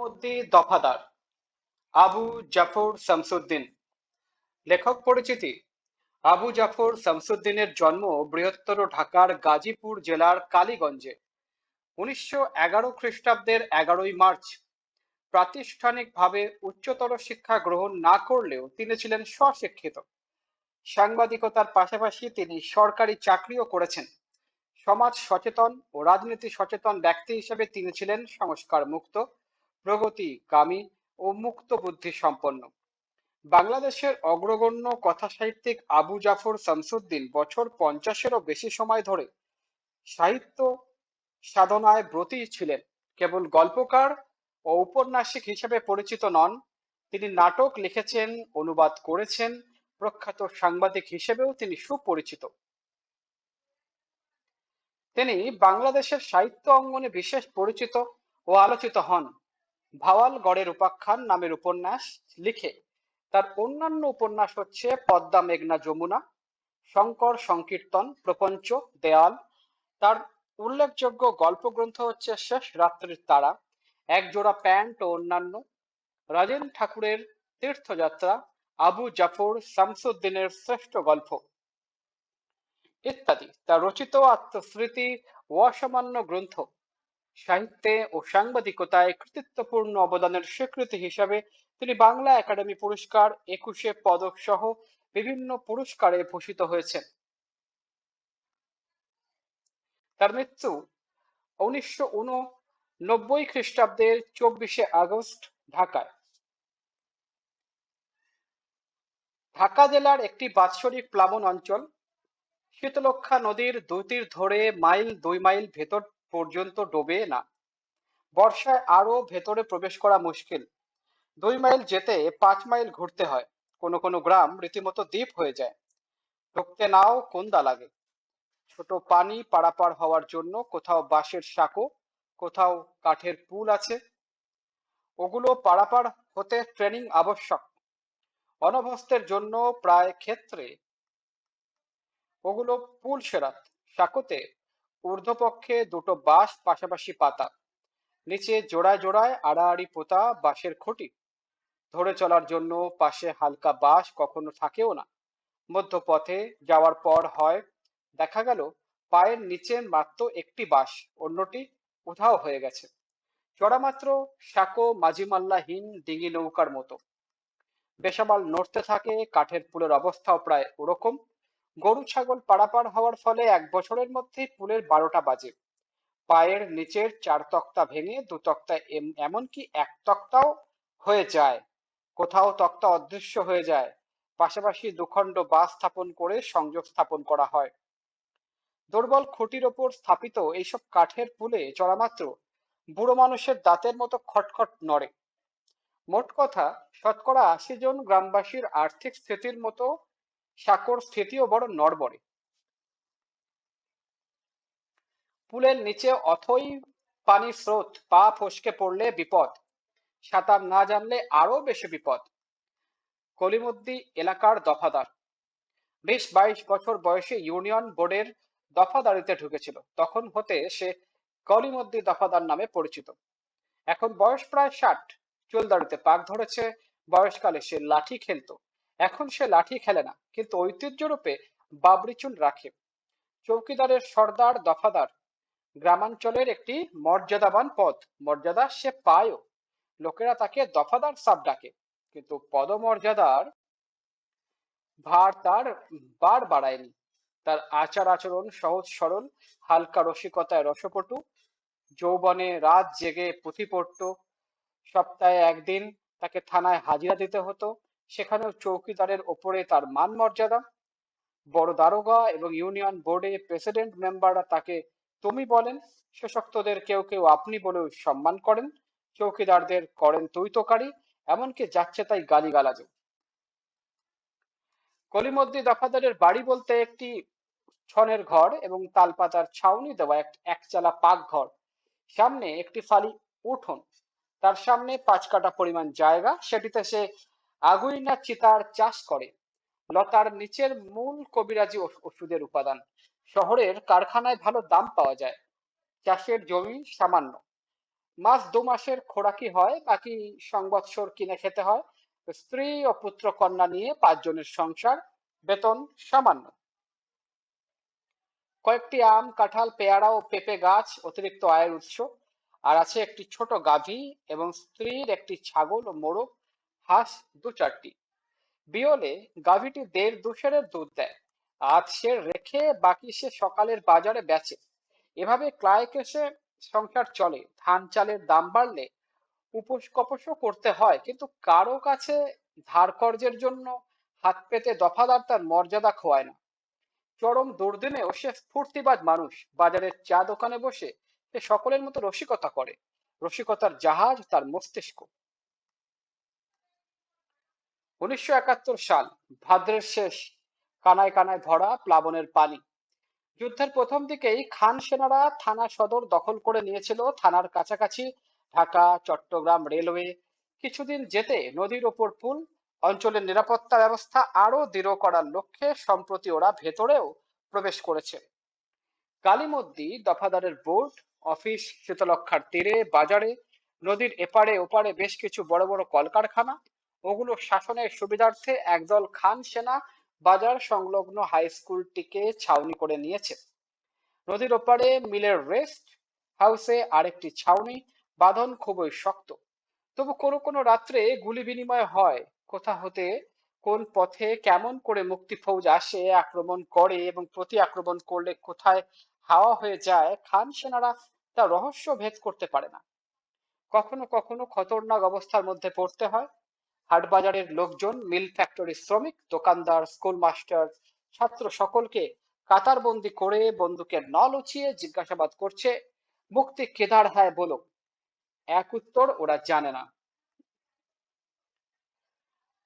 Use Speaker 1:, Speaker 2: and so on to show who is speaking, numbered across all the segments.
Speaker 1: কলিমদ্দি দফাদার। আবু জাফর শামসুদ্দিন। লেখক পরিচিতি। আবু জাফর শামসুদ্দিনের জন্ম বৃহত্তর ঢাকার গাজীপুর জেলার কালীগঞ্জে। উনিশশো এগারো খ্রিস্টাব্দের এগারোই মার্চ। প্রাতিষ্ঠানিকভাবে উচ্চতর শিক্ষা গ্রহণ না করলেও তিনি ছিলেন স্বশিক্ষিত। সাংবাদিকতার পাশাপাশি তিনি সরকারি চাকরিও করেছেন। সমাজ সচেতন ও রাজনীতি সচেতন ব্যক্তি হিসেবে তিনি ছিলেন সংস্কার মুক্ত প্রগতিকামী ও মুক্ত বুদ্ধি সম্পন্ন। বাংলাদেশের অগ্রগণ্য কথা সাহিত্যিক আবু জাফর শামসুদ্দিন বছর পঞ্চাশেরও বেশি সময় ধরে সাহিত্য সাধনায় ব্রতী ছিলেন। কেবল গল্পকার ও উপন্যাসিক হিসেবে পরিচিত নন, তিনি নাটক লিখেছেন, অনুবাদ করেছেন, প্রখ্যাত সাংবাদিক হিসেবেও তিনি সুপরিচিত। তিনি বাংলাদেশের সাহিত্য অঙ্গনে বিশেষ পরিচিত ও আলোচিত হন। ভাওয়াল গড়ের উপাখ্যান নামের উপন্যাস লিখে, তার অন্যান্য উপন্যাস হচ্ছে পদ্মা, মেঘনা, যমুনা, শঙ্কর, সংকীর্তন, প্রপঞ্চ, দেয়াল। তার উল্লেখযোগ্য গল্প গ্রন্থ হচ্ছে শেষ রাত্রির তারা, একজোড়া প্যান্ট ও অন্যান্য। রাজেন ঠাকুরের তীর্থযাত্রা, আবু জাফর শামসুদ্দিনের শ্রেষ্ঠ গল্প ইত্যাদি। তার রচিত আত্মস্মৃতি অসামান্য গ্রন্থ। সাহিত্যে ও সাংবাদিকতায় কৃতিত্বপূর্ণ অবদানের স্বীকৃতি হিসাবে তিনি বাংলা একাডেমি পুরস্কার, একুশে পদক সহ বিভিন্ন পুরস্কারে ভূষিত হয়েছেন। তার মৃত্যু উনিশশো উননব্বই খ্রিস্টাব্দের চব্বিশে আগস্ট ঢাকায়। ঢাকা জেলার একটি বাৎসরিক প্লাবন অঞ্চল। শীতলক্ষা নদীর দুই তীর ধরে মাইল দুই মাইল ভেতর পর্যন্ত ডোবে না। বর্ষায় আরও ভেতরে প্রবেশ করা মুশকিল। দুই মাইল যেতে পাঁচ মাইল ঘুরতে হয়। কোনো কোনো গ্রাম রীতিমতো দ্বীপ হয়ে যায়। ঢুকতে নাও কোন্দা লাগে। ছোট পানি পারাপার হওয়ার জন্য কোথাও বাঁশের সাঁকো, কোথাও কাঠের পুল আছে। ওগুলো পারাপার হতে ট্রেনিং আবশ্যক। অনভস্তের জন্য প্রায় ক্ষেত্রে ওগুলো পুল সেরাত, সাঁকোতে ঊর্ধ্বপক্ষে দুটো বাঁশ, পাশাপাশি পাতা। নিচে জোড়ায় জোড়ায় আড়াআড়ি পোতা বাঁশের খুঁটি। ধরে চলার জন্য পাশে হালকা বাঁশ কখনো থাকেও না। মধ্যপথে যাওয়ার পর হয়, দেখা গেল পায়ের নিচে মাত্র একটি বাঁশ, অন্যটি উধাও হয়ে গেছে। চড়া মাত্র সাঁকো মাঝিমাল্লাহীন ডিঙি নৌকার মতো। বেসামাল নড়তে থাকে, কাঠের পুলের অবস্থাও প্রায় ওরকম। গরু ছাগল পারাপার হওয়ার ফলে এক বছরের মধ্যেই পুলের বারোটা বাজে। পায়ের নিচের চার তক্তা ভেঙে দু তক্তা এমনকি এক তক্তাও হয়ে যায়। কোথাও তক্তা অদৃশ্য হয়ে যায়। পাশাপাশি দুখণ্ড বাস স্থাপন করে সংযোগ স্থাপন করা হয়। দুর্বল খুঁটির ওপর স্থাপিত এইসব কাঠের পুলে চড়ামাত্র বুড়ো মানুষের দাঁতের মতো খটখট নড়ে। মোট কথা, শতকরা আশি জন গ্রামবাসীর আর্থিক স্থিতির মতো সাঁকোর স্থিতিও বড় নড়বড়ে। পুলের নিচে অথই পানির স্রোত, পা ফসকে পড়লে বিপদ, সাঁতার না জানলে আরও বেশি বিপদ। কলিমুদ্দি এলাকার দফাদার। বিশ বাইশ বছর বয়সে ইউনিয়ন বোর্ডের দফাদারিতে ঢুকেছিল। তখন হতে সে কলিমুদ্দি দফাদার নামে পরিচিত। এখন বয়স প্রায় ষাট। চুলদাড়িতে পাক ধরেছে, বয়সকালে সে লাঠি খেলতো। এখন সে লাঠি খেলে না, কিন্তু ঐতিহ্যরূপে বাবরি চুল রাখে। চৌকিদারের সর্দার দফাদার গ্রামাঞ্চলের একটি মর্যাদাবান পদ মর্যাদা সে পায়ও। লোকেরা তাকে দফাদার সাব ডাকে, কিন্তু পদমর্যাদার ভার তার বার বাড়ায়নি। তার আচার আচরণ সহজ সরল, হালকা রসিকতায় রসপটু, যৌবনে রাত জেগে পুঁথি পড়ত সপ্তাহে একদিন তাকে থানায় হাজিরা দিতে হতো। সেখানেও চৌকিদারের ওপরে তার মান মর্যাদা বড় দারোগা এবং ইউনিয়ন বোর্ডে প্রেসিডেন্ট মেম্বাররা তাকে, তুমি বলেন শেষক্তদের কেউ কেউ আপনি বলেও সম্মান করেন, চৌকিদারদের করেন তৈতকারী, এমনকি যাচ্ছে তাই গালিগালাজও। কলিমদ্দি দফাদারের বাড়ি বলতে একটি ছনের ঘর এবং তালপাতার ছাউনি দেওয়া এক, একচালা পাক ঘর সামনে একটি ফালি উঠোন। তার সামনে পাঁচ কাটা পরিমাণ জায়গা। সেটিতে সে আগুইনা চিতার চাষ করে? লতার নিচের মূল কবিরাজি ওষুধের উপাদান। শহরের কারখানায় ভালো দাম পাওয়া যায়। চাষের জমি সামান্য। মাস দু মাসের খোরাকি হয়, বাকি সংবৎসর কিনে খেতে হয়। স্ত্রী ও পুত্র কন্যা নিয়ে পাঁচজনের সংসার, বেতন সামান্য। কয়েকটি আম, কাঁঠাল, পেয়ারা ও পেঁপে গাছ অতিরিক্ত আয়ের উৎস। আর আছে একটি ছোট গাভী এবং স্ত্রীর একটি ছাগল ও মোরগ। হাঁস দু চারটি বিয়লে গাভীটি দেড় দুশেরের দুধ দেয়। আজ সে রেখে বাকি সে সকালের বাজারে বেচে। এভাবে ক্লায়কেশে সংসার চলে। ধান চালের দাম বাড়লে উপোস কপসও করতে হয়, কিন্তু কারও কাছে ধার কর্জের জন্য হাত পেতে দফাদার তার মর্যাদা খোয়ায় না। চরম দুর্দিনেও সে স্ফূর্তিবাদ মানুষ। বাজারের চা দোকানে বসে সে সকলের মতো রসিকতা করে। রসিকতার জাহাজ তার মস্তিষ্ক। উনিশশো একাত্তর সাল, ভাদ্রের শেষ, কানায় কানায় ধরা প্লাবনের পানি যুদ্ধের প্রথম দিকেই খান সেনারা থানা সদর দখল করে নিয়েছিল। থানার কাছাকাছি ঢাকা, চট্টগ্রাম রেলওয়ে কিছুদিন যেতে নদীর ওপর পুল, অঞ্চলের নিরাপত্তা ব্যবস্থা আরও দৃঢ় করার লক্ষ্যে সম্প্রতি ওরা ভেতরেও প্রবেশ করেছে। কালিমদ্দি দফাদারের বোর্ড, অফিস শীতলক্ষার তীরে, বাজারে, নদীর এপারে ওপারে বেশ কিছু বড় বড় কলকারখানা ওগুলো শাসনের সুবিধার্থে একদল খান সেনা বাজার সংলগ্ন হাই স্কুলটিকে ছাউনি করে নিয়েছে। নদীর ওপারে মিলের রেস্ট হাউসে আরেকটি ছাউনি, বাঁধন খুবই শক্ত। তবু কোনো কোনো রাত্রে গুলি বিনিময় হয়, কোথা হতে, কোন পথে কেমন করে মুক্তি ফৌজ আসে, আক্রমণ করে এবং প্রতি আক্রমণ করলে কোথায় হাওয়া হয়ে যায়, খান সেনারা তা রহস্য ভেদ করতে পারে না। কখনো কখনো খতরনাক অবস্থার মধ্যে পড়তে হয়। হাটবাজারের লোকজন, মিল ফ্যাক্টরির শ্রমিক, দোকানদার স্কুল মাস্টার ছাত্র সকলকে কাতারবন্দি করে বন্দুকের নল উঁচিয়ে জিজ্ঞাসাবাদ করছে, মুক্তি কেদার হ্যায় বলো। এক উত্তর ওরা জানে না।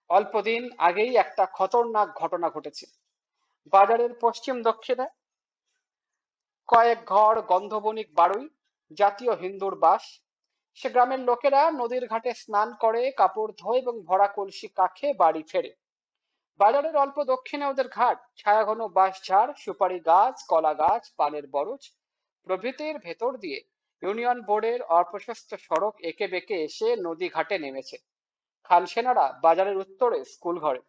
Speaker 1: অল্পদিন আগেই একটা খতরনাক ঘটনা ঘটেছে। বাজারের পশ্চিম দক্ষিণে কয়েক ঘর গন্ধবণিক বাড়ুই জাতীয় হিন্দুর বাস সে গ্রামের লোকেরা নদীর ঘাটে স্নান করে, কাপড় ধোয় এবং ভরা কলসি কাখে বাড়ি ফেরে। বাজারের অল্প দক্ষিণে ওদের ঘাট। ছায়াঘন বাঁশ ঝাড় সুপারি গাছ, কলা গাছ, পানের বরজ প্রভৃতির ভেতর দিয়ে ইউনিয়ন বোর্ডের অপ্রশস্ত সড়ক একে বেঁকে এসে নদী ঘাটে নেমেছে। খান সেনারা বাজারের উত্তরে স্কুল ঘরে।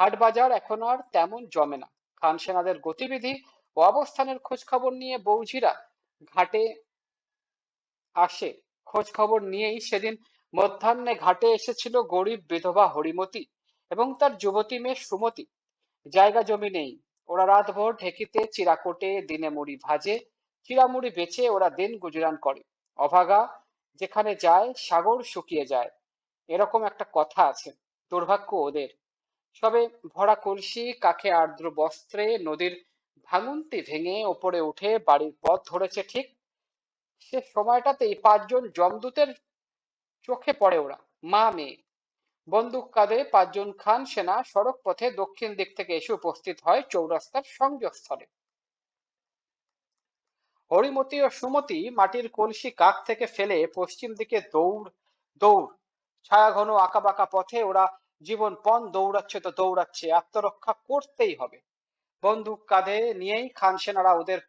Speaker 1: হাট বাজার এখন আর তেমন জমে না। খান সেনাদের গতিবিধি ও অবস্থানের খোঁজ খবর নিয়ে বৌঝিরা ঘাটে আসে। খোঁজ খবর নিয়েই সেদিন মধ্যাহ্নে ঘাটে এসেছিল গরিব বিধবা হরিমতি এবং তার যুবতী মেয়ে সুমতি। জায়গা জমি নেই। ওরা রাতভর ঢেকিতে চিরাকোটে, দিনে মুড়ি ভাজে চিরামুড়ি বেচে ওরা দিন গুজরান করে। অভাগা যেখানে যায়, সাগর শুকিয়ে যায়। এরকম একটা কথা আছে, দুর্ভাগ্য ওদের। সবে ভরা কলসি, কাখে আর্দ্র বস্ত্রে, নদীর ভাঙন্তি ভেঙে ওপরে উঠে বাড়ির পথ ধরেছে ঠিক সে সময়টাতেই পাঁচজন জমদূতের চোখে পড়ে ওরা, মা, মেয়ে। বন্দুক কাঁধে পাঁচজন খান সেনা সড়ক পথে দক্ষিণ দিক থেকে এসে উপস্থিত হয় চৌরাস্তার সংযোগস্থলে। হরিমতি ও সুমতি মাটির কলসি কাক থেকে ফেলে পশ্চিম দিকে দৌড় দৌড়। ছায়া ঘন আঁকা বাঁকা পথে ওরা জীবন পণ দৌড়াচ্ছে তো দৌড়াচ্ছে, আত্মরক্ষা করতেই হবে। বন্দুক কাঁধে নিয়েই খান সেনারা ওদের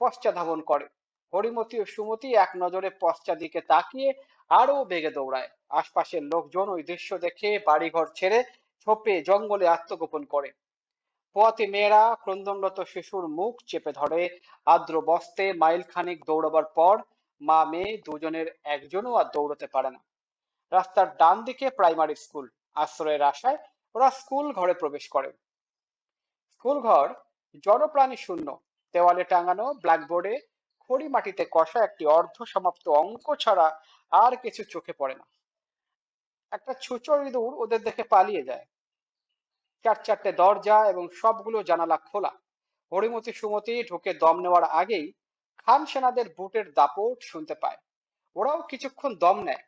Speaker 1: পশ্চাধাবন করে। হরিমতি ও সুমতি এক নজরে পশ্চাৎ দিকে তাকিয়ে আরও বেগে দৌড়ায়। আশপাশের লোকজন ওই দৃশ্য দেখে বাড়িঘর ছেড়ে ছোপে জঙ্গলে আত্মগোপন করে। পোয়াতি মেয়েরা ক্রন্দনরত শিশুর মুখ চেপে ধরে। আর্দ্র বস্তে মাইল খানিক দৌড়াবার পর মা মেয়ে দুজনের একজনও আর দৌড়তে পারে না। রাস্তার ডান দিকে প্রাইমারি স্কুল। আশ্রয়ের আশায় ওরা স্কুল ঘরে প্রবেশ করে। স্কুল ঘর জনপ্রাণী শূন্য। দেওয়ালে টাঙানো ব্ল্যাকবোর্ডে খড়ি মাটিতে কষা একটি অর্ধ সমাপ্ত অঙ্ক ছাড়া আর কিছু চোখে পড়ে না। একটা ছুচর ইঁদুর ওদের দেখে পালিয়ে যায়। চার চারটে দরজা এবং সবগুলো জানালা খোলা। হরিমতি সুমতি ঢুকে দম নেওয়ার আগেই খান সেনাদের বুটের দাপট শুনতে পায়। ওরাও কিছুক্ষণ দম নেয়।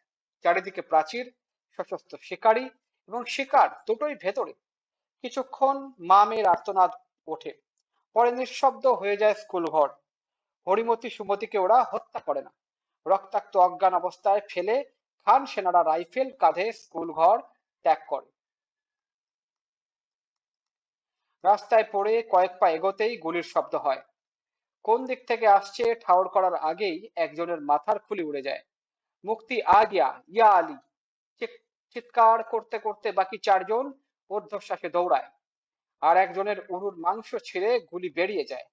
Speaker 1: চারিদিকে প্রাচীর, সশস্ত্র শিকারী এবং শিকার দুটোই ভেতরে। কিছুক্ষণ মা মেয়ের আর্তনাদ ওঠে। পরে নিঃশব্দ হয়ে যায় স্কুল ঘর হরিমতি সুমতিকে ওরা হত্যা করে না। রক্তাক্ত অজ্ঞান অবস্থায় ফেলে খান সেনারা রাইফেল, কাঁধে স্কুল ঘর ত্যাগ করে। রাস্তায় পড়ে কয়েক পা এগোতেই গুলির শব্দ হয়। কোন দিক থেকে আসছে ঠাউর করার আগেই একজনের মাথার খুলি উড়ে যায়। মুক্তি আ গিয়া, ইয়া আলী। চিৎ- চিৎকার করতে করতে বাকি চারজন ঊর্ধ্বশ্বাসে দৌড়ায়। আর একজনের উরুর মাংস ছিঁড়ে গুলি বেরিয়ে যায়।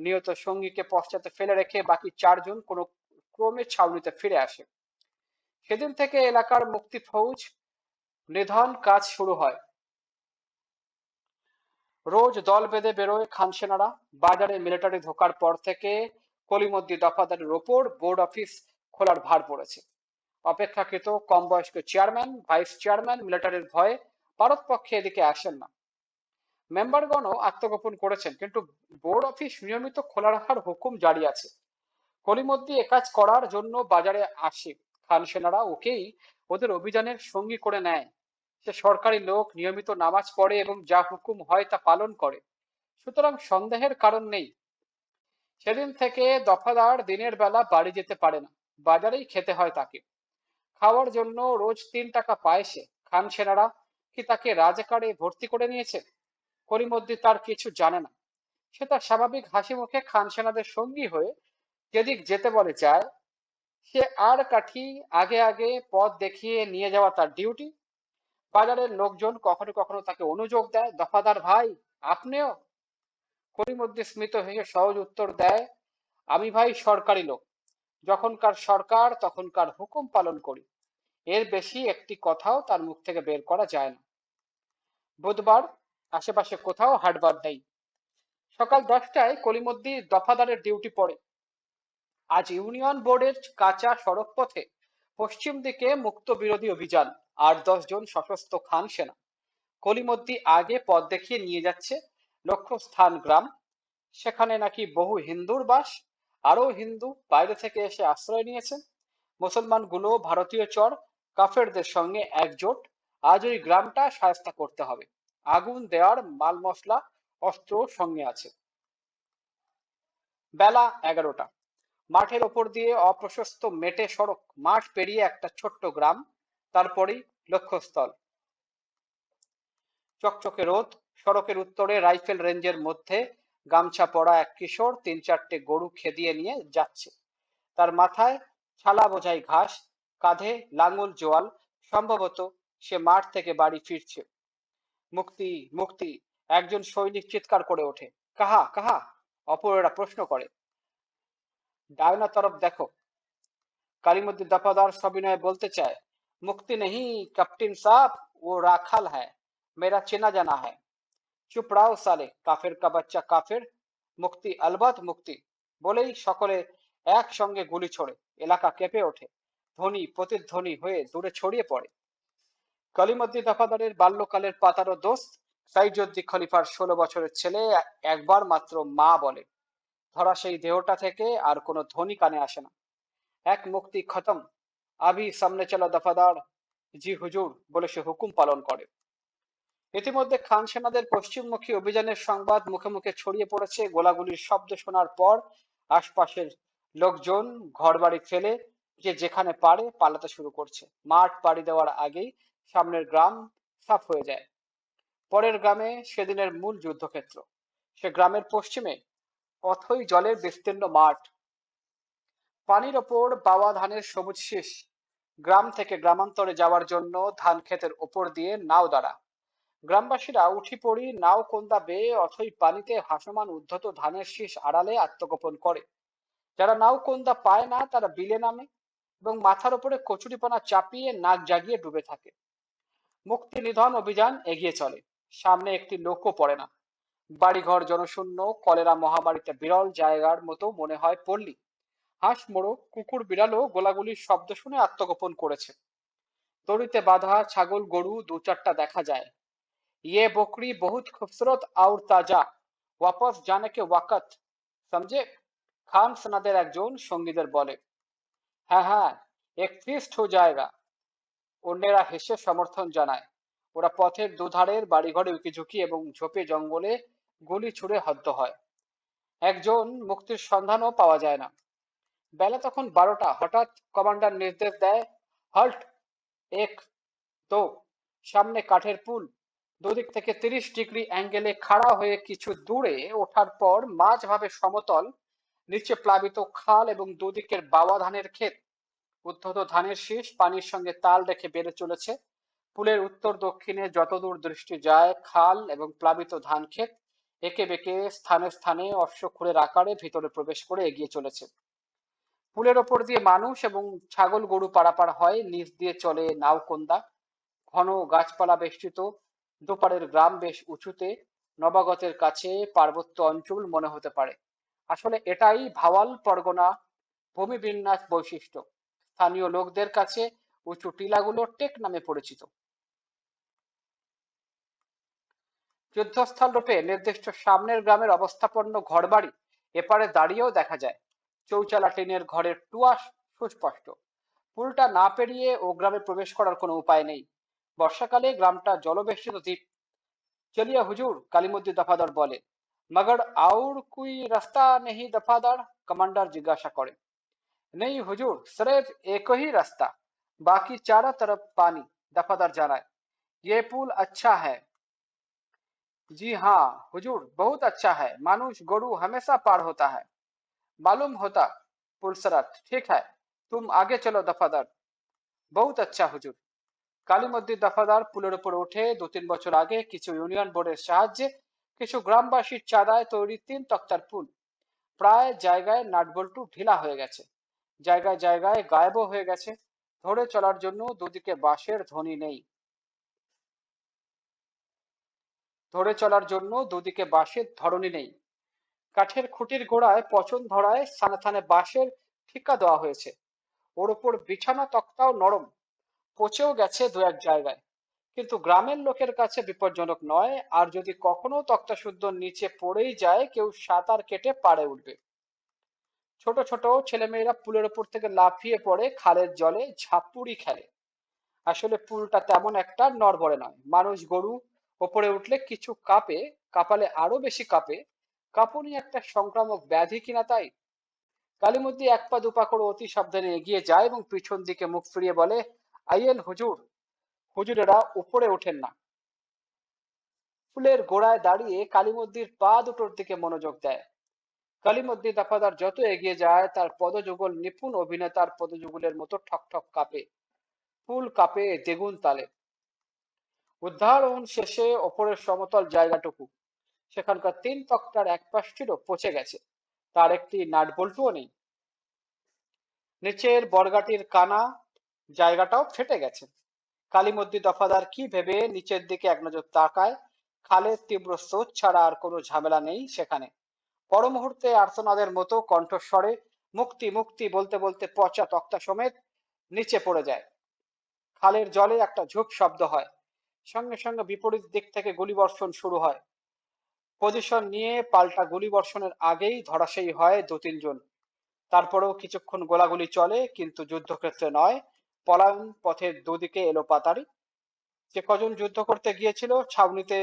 Speaker 1: নিহত সঙ্গীকে পশ্চাতে ফেলে রেখে বাকি চারজন কোনো ক্রমে ছাউনিতে ফিরে আসে। সেদিন থেকে এলাকার মুক্তি ফৌজ নিধন কাজ শুরু হয়। রোজ দল বেঁধে বেরোয় খান সেনারা। বাজারে মিলিটারি ঢোকার পর থেকে কলিমদ্দি দফাদারের ওপর বোর্ড অফিস খোলার ভার পড়েছে। অপেক্ষাকৃত কম বয়স্ক চেয়ারম্যান, ভাইস চেয়ারম্যান মিলিটারির ভয়ে ভারত পক্ষে এদিকে আসেন না। মেম্বারগণও আত্মগোপন করেছেন, কিন্তু বোর্ড অফিস নিয়মিত খোলা রাখার হুকুম জারি আছে। কলিমদ্দি একাজ করার জন্য বাজারে আসে। খান সেনারা ওকেই ওদের অভিযানের সঙ্গী করে নেয়। সে সরকারি লোক, নিয়মিত নামাজ পড়ে এবং যা হুকুম হয় তা পালন করে। সুতরাং সন্দেহের কারণ নেই। সেদিন থেকে দফাদার দিনের বেলা বাড়ি যেতে পারে না। বাজারেই খেতে হয় তাকে। খাওয়ার জন্য রোজ তিন টাকা পায় সে। খান সেনারা কি তাকে রাজাকারে ভর্তি করে নিয়েছে? করিমদ্দি তার কিছু জানে না। সে তার স্বাভাবিক হাসি মুখে খান সেনাদের সঙ্গী হয়ে যেদিক যেতে বলে যায়, সে আর কাঠি আগে আগে পথ দেখিয়ে নিয়ে যাওয়া তার ডিউটি। বাজারের লোকজন কখনো কখনো তাকে অনুযোগ দেয়, দফাদার ভাই, আপনিও? করিমদ্দি স্মিত হেসে সহজ উত্তর দেয়, আমি ভাই সরকারি লোক। যখনকার সরকার তখনকার হুকুম পালন করি। এর বেশি একটি কথাও তার মুখ থেকে বের করা যায় না। বুধবার আশেপাশে কোথাও হাটবার নেই। সকাল দশটায় কলিমদ্দি দফাদারের ডিউটি পড়ে। আজ ইউনিয়ন বোর্ডের কাঁচা সড়ক পথে পশ্চিম দিকে মুক্ত বিরোধী অভিযান দশ জন সশস্ত্র খান সেনা। কলিমদ্দি আগে পথ দেখিয়ে নিয়ে যাচ্ছে লক্ষ্যস্থান গ্রাম। সেখানে নাকি বহু হিন্দুর বাস আরও হিন্দু বাইরে থেকে এসে আশ্রয় নিয়েছেন। মুসলমানগুলো ভারতীয় চর, কাফেরদের সঙ্গে একজোট। আজ ওই গ্রামটা সায়স্তা করতে হবে। আগুন দেওয়ার মাল মশলা অস্ত্র সঙ্গে আছে। বেলা এগারোটা। মাঠের ওপর দিয়ে অপ্রশস্ত মেটে সড়ক, মাঠ পেরিয়ে একটা ছোট্ট গ্রাম, তারপরেই লক্ষ্যস্থল। চকচকে রোদ, সড়কের উত্তরে রাইফেল রেঞ্জের মধ্যে গামছা পরা এক কিশোর তিন চারটে গরু খেদিয়ে নিয়ে যাচ্ছে। তার মাথায় ছালা বোঝাই ঘাস, কাঁধে লাঙল জোয়াল, সম্ভবত সে মাঠ থেকে বাড়ি ফিরছে। মুক্তি মুক্তি। একজন সৈনিক চিৎকার করে ওঠে। কাহা কাহা? অপরেরা প্রশ্ন করে। ডায়না তরফ দেখো। কালিমুদ্দিন দফাদার সবিনয় বলতে চায়, মুক্তি নেই ক্যাপ্টেন সাহ ও রাখাল হ্যাঁ মেরা চেনা জানা হ্যাঁ চুপ রাও সালে, কাফের কা বাচ্চা কাফের। মুক্তি আলবাত মুক্তি। বলেই সকলে একসঙ্গে গুলি ছোড়ে। এলাকা কেঁপে ওঠে। ধ্বনি প্রতিধ্বনি হয়ে দূরে ছড়িয়ে পড়ে। কলিমদ্দি দফাদারের বাল্যকালের পাতারও দোস্ত সাইজুদ্দি খলিফার ষোলো বছরের ছেলে একবার মাত্র মা বলে। ধরা সেই দেহটা থেকে আর কোনো ধ্বনি কানে আসে না। এক মুক্তি খতম। আবি সামনে চলা দফাদার, জি হুজুর বলে সে হুকুম পালন করে। ইতিমধ্যে খান সেনাদের পশ্চিমমুখী অভিযানের সংবাদ মুখে মুখে ছড়িয়ে পড়েছে। গোলাগুলির শব্দ শোনার পর আশপাশের লোকজন ঘরবাড়ি ফেলে যে যেখানে পারে পালাতে শুরু করছে। মাঠ পাড়ি দেওয়ার আগেই সামনের গ্রাম সাফ হয়ে যায়। পরের গ্রামে সেদিনের মূল যুদ্ধক্ষেত্র। সে গ্রামের পশ্চিমে অথই জলের বিস্তীর্ণ মাঠ। পানির ওপর বাওয়া ধানের সবুজ শীষ। গ্রাম থেকে গ্রামান্তরে যাওয়ার জন্য ধান ক্ষেতের ওপর দিয়ে নাও দাঁড়া গ্রামবাসীরা উঠি পড়ি নাও কোন্দা বেয়ে অথই পানিতে ভাসমান উদ্ধত ধানের শীষ আড়ালে আত্মগোপন করে। যারা নাও কোন্দা পায় না তারা বিলে নামে এবং মাথার উপরে কচুরিপানা চাপিয়ে নাক জাগিয়ে ডুবে থাকে। মুক্তি নিধন অভিযান এগিয়ে চলে সামনে একটি লোকও পড়ে না বাড়িঘর জনশূন্য কলেরা মহামারীতে বিরল জায়গার মতো মনে হয় পল্লী হাঁস মোড়ক কুকুর বিড়ালও গোলাগুলির শব্দ শুনে আত্মগোপন করেছে দড়িতে বাঁধা ছাগল গরু দু চারটা দেখা যায় ये बकरी बहुत खूबसूरत और ताजा वापस जाने के वक्त समझे খান সেনাদের একজন সঙ্গীদের বলে হ্যাঁ হ্যাঁ এক ফিস্ট হয়ে যায়গা অন্যেরা হেসে সমর্থন জানায়। ওরা পথের দুধারের বাড়িঘরে উকিঝুঁকি এবং ঝোপে জঙ্গলে গুলি ছুড়ে হদ্দ হয়। একজন মুক্তির সন্ধানও পাওয়া যায় না। বেলা তখন বারোটা, হঠাৎ কমান্ডার নির্দেশ দেয়, হল্ট, এক তো সামনে কাঠের পুল। দুদিক থেকে তিরিশ ডিগ্রি অ্যাঙ্গেলে খাড়া হয়ে কিছু দূরে ওঠার পর মাঝভাবে সমতল, নিচে প্লাবিত খাল এবং দুদিকের বাওয়া ধানের ক্ষেত। উদ্ধত ধানের শীষ পানির সঙ্গে তাল রেখে বেড়ে চলেছে। পুলের উত্তর দক্ষিণে যতদূর দৃষ্টি যায়, খাল এবং প্লাবিত ধান ক্ষেত একে বেঁকে স্থানে স্থানে অশ্বক্ষুরের আকারে ভিতরে প্রবেশ করে এগিয়ে চলেছে। পুলের ওপর দিয়ে মানুষ এবং ছাগল গরু পারাপার হয়, নিচ দিয়ে চলে নাওকন্দা। ঘন গাছপালা বেষ্টিত দুপারের গ্রাম বেশ উঁচুতে, নবাগতের কাছে পার্বত্য অঞ্চল মনে হতে পারে। আসলে এটাই ভাওয়াল পরগনা ভূমিবিন্যাস বৈশিষ্ট্য। স্থানীয় লোকদের কাছে উঁচু টিলাগুলো টেক নামে পরিচিত। যুদ্ধস্থল রূপে নির্দিষ্ট সামনের গ্রামের অবস্থাপন্ন ঘরবাড়ি এপারে দাঁড়িয়েও দেখা যায়। চৌচালা টিনের ঘরের টুয়াস সুস্পষ্ট। পুলটা না পেরিয়ে ও গ্রামে প্রবেশ করার কোনো উপায় নেই। বর্ষাকালে গ্রামটা জলবেষ্টিত দ্বীপ। চলিয়া হুজুর কালিমুদ্দি দফাদার বলে, মগর আউর কুই রাস্তা নেহি দফাদার? কমান্ডার জিজ্ঞাসা করে। নেই হুজুর सिर्फ एक ही रास्ता बाकी चारों तरफ पानी दफादार জানায় ये पुल अच्छा है जी हाँ हुजूर बहुत अच्छा है मानुष गरु हमेशा पार होता है मालूम होता पुलसरत ठीक है तुम आगे चलो दफादार बहुत अच्छा হুজুর কালিমদ্দি দফাদার পুলের উপর উঠে দু তিন বছর আগে কিছু ইউনিয়ন বোর্ডের সাহায্যে কিছু গ্রামবাসীর চাঁদায় তৈরি তিন তক্তার পুল প্রায় জায়গায় নাটবল্টু ঢিলা হয়ে গেছে জায়গায় জায়গায় গায়েবও হয়ে গেছে। ধরে চলার জন্য দুদিকে বাঁশের ধ্বনি নেই। ধরে চলার জন্য দুদিকে বাঁশের ধরনী নেই। কাঠের খুঁটির গোড়ায় পচন ধরায় স্থানে স্থানে বাঁশের ঠিকা দেওয়া হয়েছে। ওর উপর বিছানা তক্তাও নরম। পচেও গেছে দু এক জায়গায়। কিন্তু গ্রামের লোকের কাছে বিপজ্জনক নয়, আর যদি কখনো তক্তা শুদ্ধ নিচে পড়েই যায়, কেউ সাঁতার কেটে পাড়ে উঠবে। ছোট ছোট ছেলেমেয়েরা পুলের উপর থেকে লাফিয়ে পড়ে, খালের জলে ঝাপুড়ি খেলে। আসলে পুলটা তেমন একটা নড়বড়ে নয়। মানুষ গরু ওপরে উঠলে কিছু কাঁপে, কাঁপালে আরও বেশি কাঁপে। কাঁপুনি একটা সংক্রামক ব্যাধি কিনা তাই? কালীমদ্দি এক পা দুপা করে অতি সাবধানে এগিয়ে যায় এবং পিছন দিকে মুখ ফিরিয়ে বলে আইয়েন হুজুর, হুজুরেরা উপরে ওঠেন না। ফুলের গোড়ায় দাঁড়িয়ে কালীমদ্দির পা দুটোর দিকে মনোযোগ দেয়। কালিমদ্দি দফাদার যত এগিয়ে যায়, তার পদযুগল নিপুণ অভিনেতার পদযুগলের মতো ঠক ঠক কাঁপে, ফুল কাঁপে দ্বিগুণ তালে। উদ্ধারণ শেষে ওপরের সমতল জায়গাটুকু, সেখানকার তিন তক্তার এক পাশটিরও পচে গেছে, তার একটি নাট বল্টুও নেই। নিচের বরগাটির কানা জায়গাটাও ফেটে গেছে। কালিমদ্দি দফাদার কি ভেবে নিচের দিকে এক নজর তাকায়, খালের তীব্র স্রোত ছাড়া আর কোনো ঝামেলা নেই সেখানে। পর মুহূর্তে আর্তনাদের মতো কণ্ঠস্বরে মুক্তি মুক্তি বলতে বলতে পচা তক্তা সমেত নিচে পড়ে যায়। খালের জলে একটা ঝুপ শব্দ হয়। সঙ্গে সঙ্গে বিপরীত দিক থেকে গুলিবর্ষণ শুরু হয়। পজিশন নিয়ে পাল্টা গুলিবর্ষণের আগেই ধরাশায়ী হয় দু তিনজন। তারপরেও কিছুক্ষণ গোলাগুলি চলে, কিন্তু যুদ্ধক্ষেত্রে নয়। পলায়ন পথের দুদিকে এলো পাতারি। যে কজন যুদ্ধ করতে গিয়েছিল, ছাউনিতে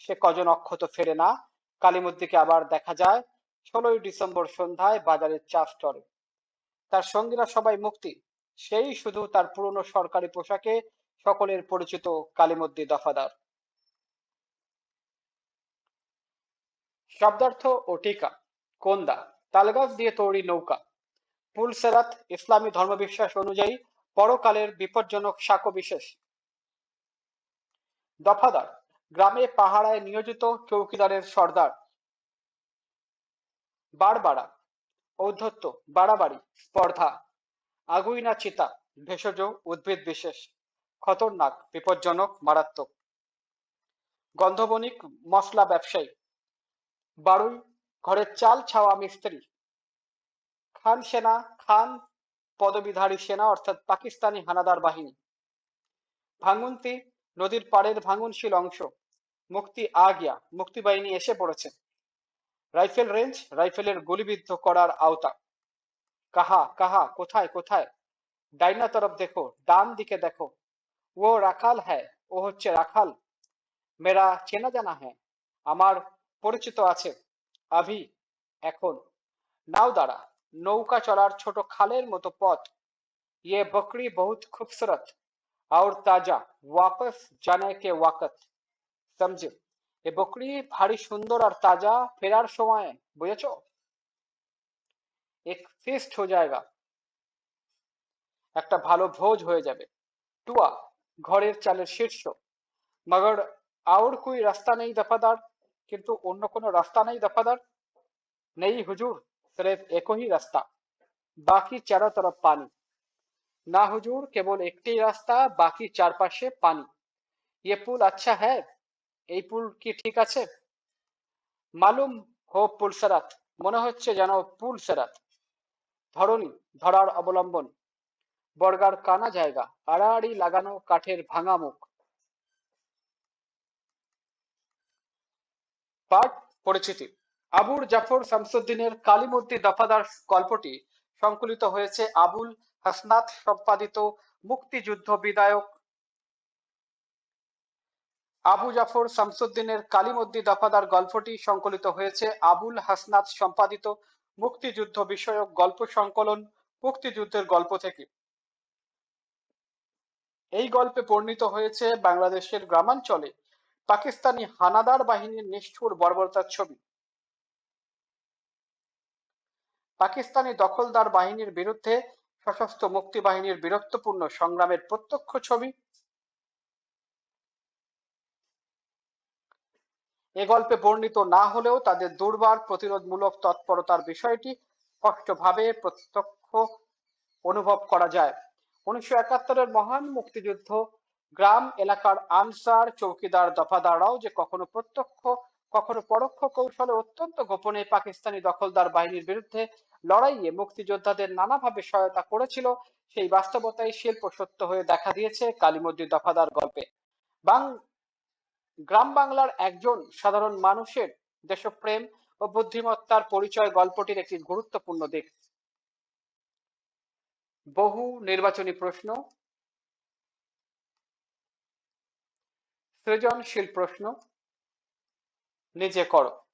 Speaker 1: সে কজন অক্ষত ফেরে না। কালিমুদ্দিকে আবার দেখা যায় ষোলোই ডিসেম্বর সন্ধ্যায় বাজারের চা স্টলে। তার সঙ্গীরা সবাই মুক্তি। সেই শুধু তার পুরনো সরকারি পোশাকে সকলের পরিচিত কালিমুদ্দি দফাদার। শব্দার্থ ও টিকা, কোন্দা, তালগাছ দিয়ে তৈরি নৌকা। পুলসেরাত ইসলামী ধর্মবিশ্বাস অনুযায়ী পরকালের বিপজ্জনক সাক্ষ্য বিশেষ। দফাদার গ্রামে পাহাড়ায় নিয়োজিত চৌকিদারের সর্দার। বাড়বাড়া ঔদ্ধত্য, বাড়াবাড়ি, স্পর্ধা আগুইনা চিতা, ভেষজ উদ্ভিদ বিশেষ, খতরনাক, বিপজ্জনক, মারাত্মক। গন্ধবণিক, মশলা ব্যবসায়ী বাড়ুই ঘরের চাল ছাওয়া মিস্ত্রি, খান সেনা, খান পদবিধারী সেনা, অর্থাৎ পাকিস্তানি হানাদার বাহিনী। ভাঙুনতি নদীর পাড়ের ভাঙনশীল অংশ। মুক্তি আ গিয়া মুক্তি বাহিনী এসে পড়েছে রাইফেল রেঞ্জ রাইফেলের গুলিবিদ্ধ করার আওতা কাহা কাহা কোথায় কোথায় ডাইনা তরফ দেখো ডান দিকে দেখো ও রাখাল হ্যাঁ ও হচ্ছে রাখাল মেরা চেনা জানা হ্যাঁ আমার পরিচিত আছে আভি এখন নাও দাঁড়া নৌকা চলার ছোট খালের মতো পথ ये बकरी बहुत खूबसूरत और ताजा वापस जाने के वक्त समझे এ বকরি ভারী সুন্দর আর তাজা ফেরার সময় বুঝেছ এক ফিস্ট হো জায়গা একটা ভালো ভোজ হয়ে যাবে টুয়া ঘরের চালের শীর্ষ মগর আর কোই রাস্তা নেই দফাদার কিন্তু অন্য কোনো রাস্তা নেই দফাদার নেই হুজুর সির্ফ একই রাস্তা বাকি চারো তরফ পানি না হুজুর কেবল একটি রাস্তা বাকি চারপাশে পানি ये पुल अच्छा है এই পুল কি ঠিক আছে? মালুম হো পুল সেরাত। মনে হচ্ছে যেন পুল সেরাত। ধরনী ধরার অবলম্বন। বর্গার কানা জায়গা, আড়াআড়ি লাগানো কাঠের ভাঙা মুখ। পাঠ, পরিচিতি। আবুর জাফর শামসুদ্দিনের কালিমূর্তি দফাদার গল্পটি সংকলিত হয়েছে আবুল হাসনাত সম্পাদিত মুক্তিযুদ্ধ বিধায়ক আবু জাফর শামসুদ্দিনের কালিমদ্দি দফাদার গল্পটি সংকলিত হয়েছে। আবুল হাসনাত সম্পাদিত মুক্তিযুদ্ধ বিষয়ক গল্প সংকলন মুক্তিযুদ্ধের গল্প থেকে। এই গল্পে বর্ণিত হয়েছে বাংলাদেশের গ্রামাঞ্চলে পাকিস্তানি হানাদার বাহিনীর নিষ্ঠুর বর্বরতার ছবি। পাকিস্তানি দখলদার বাহিনীর বিরুদ্ধে সশস্ত্র মুক্তি বাহিনীর বীরত্বপূর্ণ সংগ্রামের প্রত্যক্ষ ছবি এ গল্পে বর্ণিত না হলেও তাদের দুর্বার প্রতিরোধমূলক তৎপরতার বিষয়টি স্পষ্টভাবে প্রত্যক্ষ অনুভব করা যায়। উনিশশো একাত্তরের মহান মুক্তিযুদ্ধ গ্রাম এলাকার আনসার চৌকিদার দফাদাররাও যে কখনো প্রত্যক্ষ, কখনো পরোক্ষ কৌশলে অত্যন্ত গোপনে পাকিস্তানি দখলদার বাহিনীর বিরুদ্ধে লড়াইয়ে মুক্তিযোদ্ধাদের নানাভাবে সহায়তা করেছিল, সেই বাস্তবতায় শিল্প সত্য হয়ে দেখা দিয়েছে কালিমদ্দি দফাদার গল্পে। বাং গ্রাম বাংলার একজন সাধারণ মানুষের দেশপ্রেম ও বুদ্ধিমত্তার পরিচয় গল্পটির একটি গুরুত্বপূর্ণ দিক। বহু নির্বাচনী প্রশ্ন, সৃজনশীল প্রশ্ন, নিজে করো।